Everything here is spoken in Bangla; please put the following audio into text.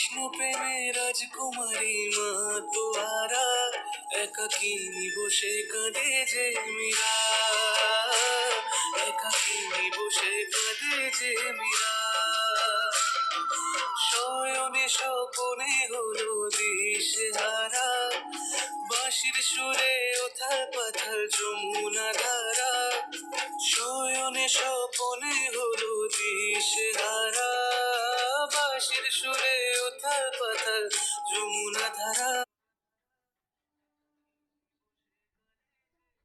কৃষ্ণ রাজকুমারী মা তোয়ারা একাকিনী বসে কাঁদে যে মীরা একাকিনী বসে কাঁদে যে মীরা শয়নে স্বপনে হলো দিশেহারা বাঁশির সুরে ওথাল পাথাল যমুনা ধারা শয়নে স্বপনে বাঁশির সুরে ওথাল পাথাল যমুনা ধারা